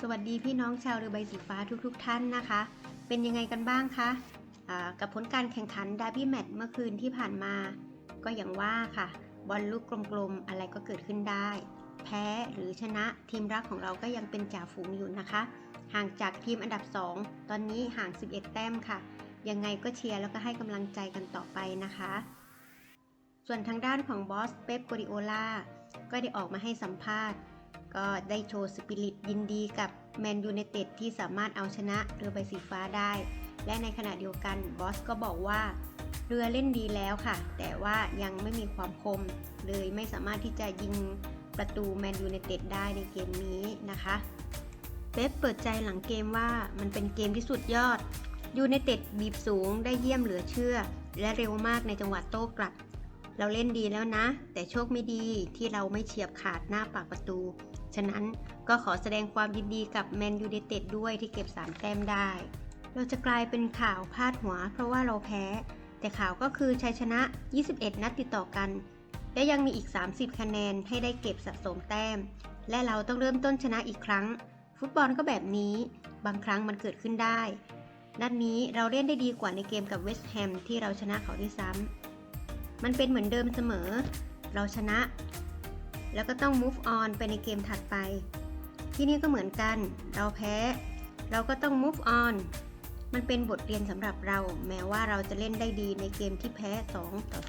สวัสดีพี่น้องชาวเรือใบสีฟ้าทุกๆทท่านนะคะ เป็นยังไงกันบ้างคะอ่ากับผลการแข่งขันดาร์บี้แมตช์เมื่อคืนที่ผ่านมา ก็อย่างว่าค่ะ บอลลูกกลมๆ อะไรก็เกิดขึ้นได้ แพ้หรือชนะทีมรักของเราก็ยังเป็นจ่าฝูงอยู่นะคะ ห่างจากทีมอันดับ 2 ตอนนี้ห่าง 11 แต้มค่ะ ยังไงก็เชียร์แล้วก็ให้กำลังใจกันต่อไปนะคะ ส่วนทางด้านของบอสเป๊ปโกริโอลาก็ได้ออกมาให้สัมภาษณ์ ก็ได้โชว์สปิริตยินดีกับแมนยู i นเต็ดที่สามารถเอาชนะเรือใบสีฟ้าได้ และในขณะเดียวกันบอสก็บอกว่า เรือเล่นดีแล้วค่ะ แต่ว่ายังไม่มีความคม เลยไม่สามารถที่จะยิงประตูแมนยู i นเต็ดได้ในเกมนี้นะคะเป๊ปเปิดใจหลังเกมว่ามันเป็นเกมที่สุดยอดยูไนเต็ดบีบสูงได้เยี่ยมเหลือเชื่อ และเร็วมากในจังหวะโต้กลับ เราเล่นดีแล้วนะ แต่โชคไม่ดีที่เราไม่เฉียบขาดหน้าปากประตู ฉะนั้นก็ขอแสดงความยินดีกับแมนยู i นเต็ดด้วยที่เก็บ 3 แต้มได้ เราจะกลายเป็นข่าวพาดหัว เพราะว่าเราแพ้ แต่ข่าวก็คือชัยชนะ 21 นัดติดต่อกัน และยังมีอีก 30 คะแนนให้ได้เก็บสะสมแต้ม และเราต้องเริ่มต้นชนะอีกครั้ง ฟุตบอลก็แบบนี้ บางครั้งมันเกิดขึ้นได้นัดนี้เราเล่นได้ดีกว่าในเกมกับเวสต์แฮมที่เราชนะเขาด้วยซ้ำ มันเป็นเหมือนเดิมเสมอ เราชนะ แล้วก็ต้อง move on ไปในเกมถัดไป ที่นี่ก็เหมือนกัน เราแพ้ เราก็ต้อง move on มันเป็นบทเรียนสำหรับเรา แม้ว่าเราจะเล่นได้ดีในเกมที่แพ้ 2 ต่อ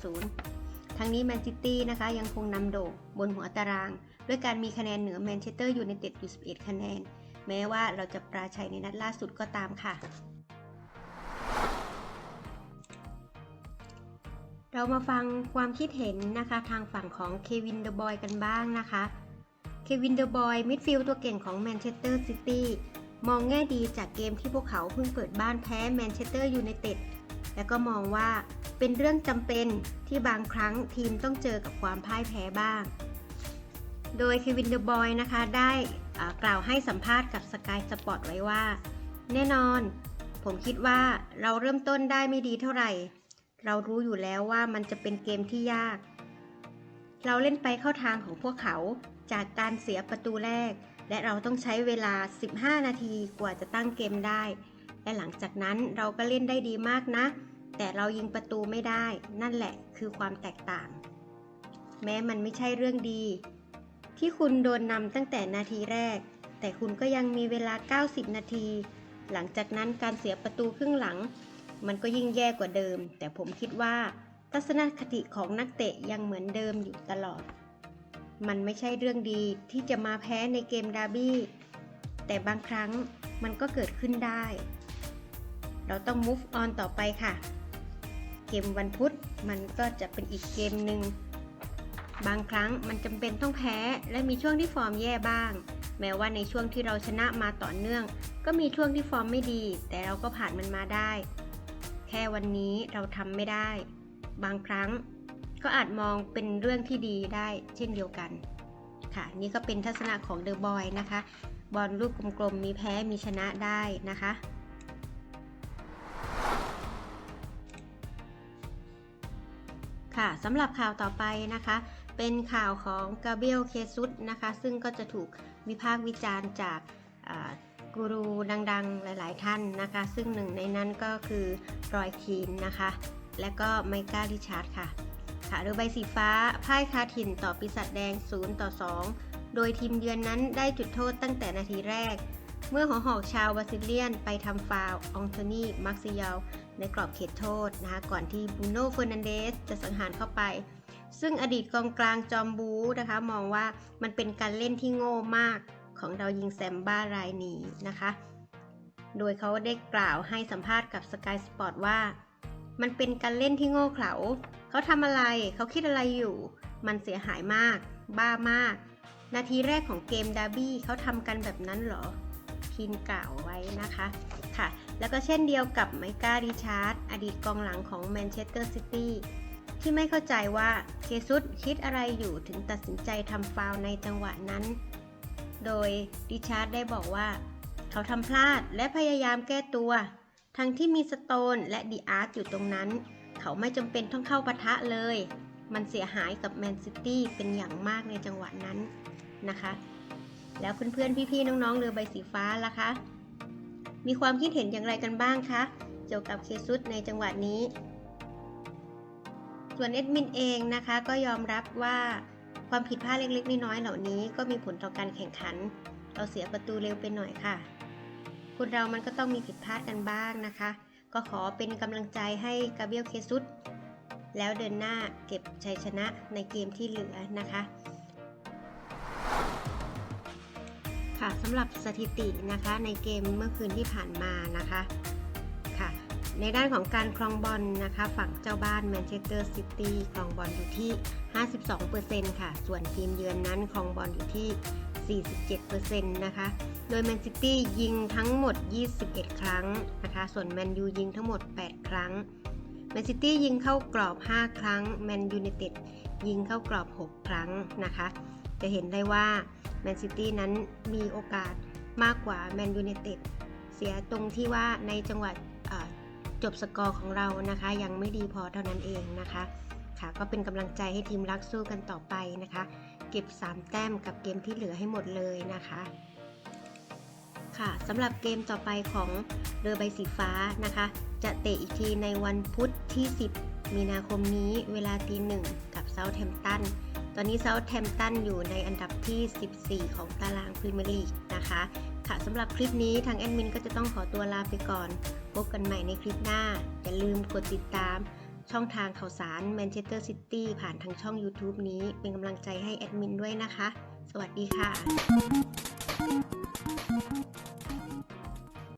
0 ทั้งนี้แมนซิตี้นะคะยังคงนำโด่งบนหัวตาราง ด้วยการมีคะแนนเหนือแมนเชสเตอร์ยูไนเต็ดอยู่ 11 คะแนน แม้ว่าเราจะปราชัยในนัดล่าสุดก็ตามค่ะ เรามาฟังความคิดเห็นนะคะทางฝั่งของเควินเดอะบอยกันบ้างนะคะ เควินเดอะบอยมิดฟิลด์ตัวเก่งของแมนเชสเตอร์ซิตี้มองแง่ดีจากเกมที่พวกเขาเพิ่งเปิดบ้านแพ้แมนเชสเตอร์ยูไนเต็ด และก็มองว่าเป็นเรื่องจำเป็นที่บางครั้งทีมต้องเจอกับความพ่ายแพ้บ้าง โดยเควินเดอะบอยนะคะได้กล่าวให้สัมภาษณ์กับสกายสปอร์ตไว้ว่า แน่นอน ผมคิดว่าเราเริ่มต้นได้ไม่ดีเท่าไหร่ เรารู้อยู่แล้วว่ามันจะเป็นเกมที่ยาก เราเล่นไปเข้าทางของพวกเขาจากการเสียประตูแรก และเราต้องใช้เวลา 15 นาทีกว่าจะตั้งเกมได้ และหลังจากนั้นเราก็เล่นได้ดีมากนะ แต่เรายิงประตูไม่ได้ นั่นแหละคือความแตกต่าง แม้มันไม่ใช่เรื่องดี ที่คุณโดนนำตั้งแต่นาทีแรก แต่คุณก็ยังมีเวลา 90 นาที หลังจากนั้นการเสียประตูครึ่งหลัง มันก็ยิ่งแย่กว่าเดิม แต่ผมคิดว่า ทัศนคติของนักเตะยังเหมือนเดิมอยู่ตลอด มันไม่ใช่เรื่องดีที่จะมาแพ้ในเกมดาร์บี้ แต่บางครั้งมันก็เกิดขึ้นได้ เราต้อง move on ต่อไปค่ะ เกมวันพุธมันก็จะเป็นอีกเกมหนึ่งบางครั้งมันจำเป็นต้องแพ้และมีช่วงที่ฟอร์มแย่บ้าง แม้ว่าในช่วงที่เราชนะมาต่อเนื่อง ก็มีช่วงที่ฟอร์มไม่ดี แต่เราก็ผ่านมันมาได้ ค่วันนี้เราทำไม่ได้ บางครั้งก็อาจมองเป็นเรื่องที่ดีได้เช่นเดียวกัน ค่ะ นี่ก็เป็นทัศนะของเดอะบอยนะคะ บอลลูกกลมๆมีแพ้มีชนะได้นะคะค่ะสำหรับข่าวต่อไปนะคะ เป็นข่าวของกาเบรียลเคซุสนะคะ ซึ่งก็จะถูกวิพากษ์วิจารณ์จาก กูรูดังๆ หลาย ๆ ท่านนะคะ ซึ่งหนึ่งในนั้นก็คือรอยคีนนะคะ และก็ไมก้าริชาร์ดค่ะ ค่ะเรือใบสีฟ้าพ่ายคาถิ่นต่อปีศาจแดง 0 ต่อ 2 โดยทีมเยือนนั้นได้จุดโทษตั้งแต่นาทีแรก เมื่อหัวหอกชาวบราซิเลียนไปทำฟาวอองโทนีมาร์ซิยาลในกรอบเขตโทษนะคะ ก่อนที่บูโน่เฟอร์นันเดสจะสังหารเข้าไปซึ่งอดีตกองกลางจอมบูนะคะ มองว่ามันเป็นการเล่นที่โง่มาก ของเรายิงแซมบ้ารายนี้นะคะ โดยเขาได้กล่าวให้สัมภาษณ์กับ Sky Sport ว่า มันเป็นการเล่นที่โง่เขลาเขาทำอะไร เขาคิดอะไรอยู่ มันเสียหายมาก บ้ามาก นาทีแรกของเกมดาร์บี้เขาทำกันแบบนั้นเหรอทีนกล่าวไว้นะคะค่ะ แล้วก็เช่นเดียวกับไมก้าริชาร์ดอดีตกองหลังของแมนเชสเตอร์ซิตี้ที่ไม่เข้าใจว่าเคซุสคิดอะไรอยู่ถึงตัดสินใจทำฟาวในจังหวะนั้น โดยริชาร์ดได้บอกว่า เขาทำพลาดและพยายามแก้ตัว ทั้งที่มีสโตนและดีอาร์ตอยู่ตรงนั้น เขาไม่จำเป็นต้องเข้าปะทะเลย มันเสียหายกับแมนซิตี้เป็นอย่างมากในจังหวะนั้นนะคะ แล้วเพื่อนๆ พี่ๆ น้องๆ เรือใบสีฟ้าล่ะคะ มีความคิดเห็นอย่างไรกันบ้างคะเกี่ยวกับเคซุสในจังหวะนี้ ส่วนเอ็ดมินเองนะคะก็ยอมรับว่า ความผิดพลาดเล็ก ๆ น้อยๆเหล่านี้ก็มีผลต่อการแข่งขัน เราเสียประตูเร็วไปหน่อยค่ะ คนเรามันก็ต้องมีผิดพลาดกันบ้างนะคะ ก็ขอเป็นกำลังใจให้กาเบียลเคซุสแล้วเดินหน้าเก็บชัยชนะในเกมที่เหลือนะคะ ค่ะสำหรับสถิตินะคะในเกมเมื่อคืนที่ผ่านมานะคะ ในด้านของการครองบอลนะคะ ฝั่งเจ้าบ้านแมนเชสเตอร์ซิตี้ครองบอลอยู่ที่ 52%ค่ะ ส่วนทีมเยือนนั้นครองบอลอยู่ที่ 47%นะคะ โดยแมนซิตี้ยิงทั้งหมด 21 ครั้งนะคะ ส่วนแมนยูยิงทั้งหมด 8 ครั้งแมนซิตี้ยิงเข้ากรอบ 5 ครั้งแมนยูไนเต็ดยิงเข้ากรอบ 6 ครั้งนะคะ จะเห็นได้ว่าแมนซิตี้นั้นมีโอกาสมากกว่าแมนยูไนเต็ดเสียตรงที่ว่าในจังหวะ จบสกอร์ของเรานะคะ ยังไม่ดีพอเท่านั้นเองนะคะ ค่ะก็เป็นกำลังใจให้ทีมรักสู้กันต่อไปนะคะ เก็บ 3 แต้มกับเกมที่เหลือให้หมดเลยนะคะค่ะสำหรับเกมต่อไปของเรือใบสีฟ้านะคะ จะเตะอีกทีในวันพุธที่ 10 มีนาคมนี้เวลาตีหนึ่งกับเซาท์แฮมป์ตันตอนนี้เซาท์แฮมป์ตันอยู่ในอันดับที่ 14 ของตารางพรีเมียร์ลีกนะคะ ค่ะสำหรับคลิปนี้ทางแอดมินก็จะต้องขอตัวลาไปก่อน พบกันใหม่ในคลิปหน้า อย่าลืมกดติดตาม ช่องทางข่าวสารแมนเชสเตอร์ซิตี้ผ่านทางช่อง YouTube นี้เป็นกำลังใจให้แอดมินด้วยนะคะ สวัสดีค่ะ